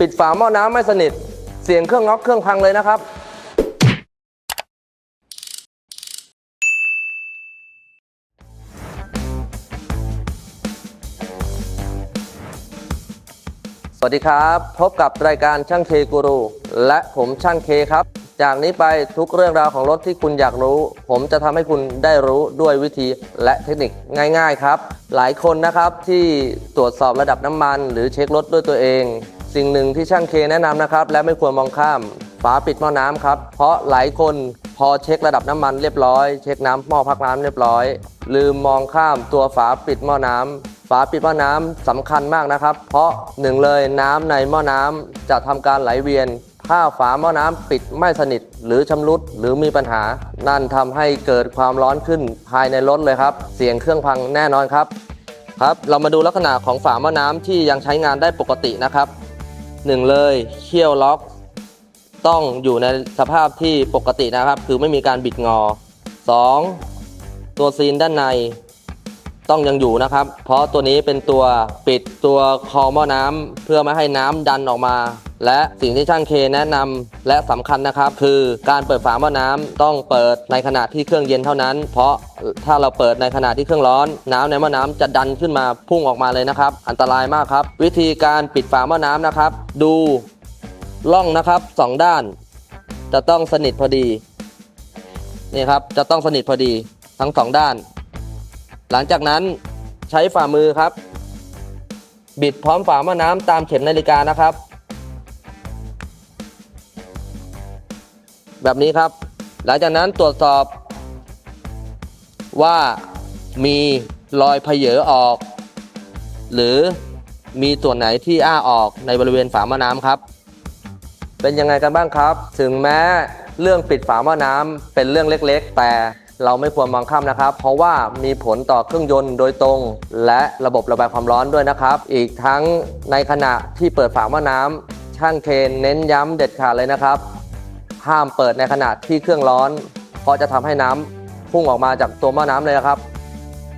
ปิดฝาหม้อน้ำไม่สนิท เสียงเครื่องน็อกเครื่องพังเลยนะครับ สวัสดีครับ พบกับรายการช่างเคกูรู และผมช่างเคครับ จากนี้ไปทุกเรื่องราวของรถที่คุณอยากรู้ ผมจะทำให้คุณได้รู้ด้วยวิธีและเทคนิคง่าย ๆ ครับ หลายคนนะครับที่ตรวจสอบระดับน้ำมัน หรือเช็ครถด้วยตัวเอง สิ่งหนึ่งที่ช่างเคแนะนำนะครับ และไม่ควรมองข้าม ฝาปิดหม้อน้ำครับ เพราะหลายคนพอเช็คระดับน้ำมันเรียบร้อย เช็คน้ำหม้อพักน้ำเรียบร้อย ลืมมองข้ามตัวฝาปิดหม้อน้ำฝาปิดหม้อน้ำสำคัญมากนะครับ เพราะหนึ่งเลยน้ำในหม้อน้ำจะทำการไหลเวียน ถ้าฝาหม้อน้ำปิดไม่สนิท หรือชำรุดหรือมีปัญหา นั่นทำให้เกิดความร้อนขึ้นภายในรถเลยครับ เสียงเครื่องพังแน่นอนครับ ครับ เรามาดูลักษณะของฝาหม้อน้ำที่ยังใช้งานได้ปกตินะครับ หนึ่งเลยเขี้ยวล็อก ต้องอยู่ในสภาพที่ปกตินะครับ คือไม่มีการบิดงอ 2. ตัวซีนด้านใน ต้องยังอยู่นะครับ เพราะตัวนี้เป็นตัวปิดตัวคอหม้อน้ำเพื่อไม่ให้น้ำดันออกมา และสิ่งที่ช่างเคแนะนำและสำคัญนะครับ คือการเปิดฝาหม้อน้ำต้องเปิดในขณะที่เครื่องเย็นเท่านั้น เพราะถ้าเราเปิดในขณะที่เครื่องร้อน น้ำในหม้อน้ำจะดันขึ้นมาพุ่งออกมาเลยนะครับ อันตรายมากครับ วิธีการปิดฝาหม้อน้ำนะครับ ดูล่องนะครับสองด้าน จะต้องสนิทพอดีนี่ครับจะต้องสนิทพอดีทั้งสองด้าน หลังจากนั้นใช้ฝ่ามือครับ บิดพร้อมฝาหม้อน้ำตามเข็มนาฬิกานะครับ แบบนี้ครับ หลังจากนั้นตรวจสอบ ว่ามีรอยเพเยอออก หรือมีส่วนไหนที่อ้าออกในบริเวณฝาหม้อน้ำครับ เป็นยังไงกันบ้างครับ ถึงแม้เรื่องปิดฝาหม้อน้ำเป็นเรื่องเล็ก ๆ แต่ เราไม่ควรมองข้ามนะครับ เพราะว่ามีผลต่อเครื่องยนต์โดยตรง และระบบระบายความร้อนด้วยนะครับ อีกทั้งในขณะที่เปิดฝาหม้อน้ำช่างเคนเน้นย้ำเด็ดขาดเลยนะครับ ห้ามเปิดในขณะที่เครื่องร้อน เพราะจะทำให้น้ำพุ่งออกมาจากตัวหม้อน้ำเลยนะครับ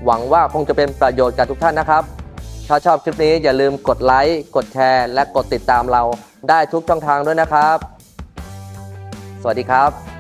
หวังว่าคงจะเป็นประโยชน์กับทุกท่านนะครับถ้าชอบคลิปนี้อย่าลืมกดไลค์กดแชร์ และกดติดตามเราได้ทุกช่องทางด้วยนะครับ สวัสดีครับ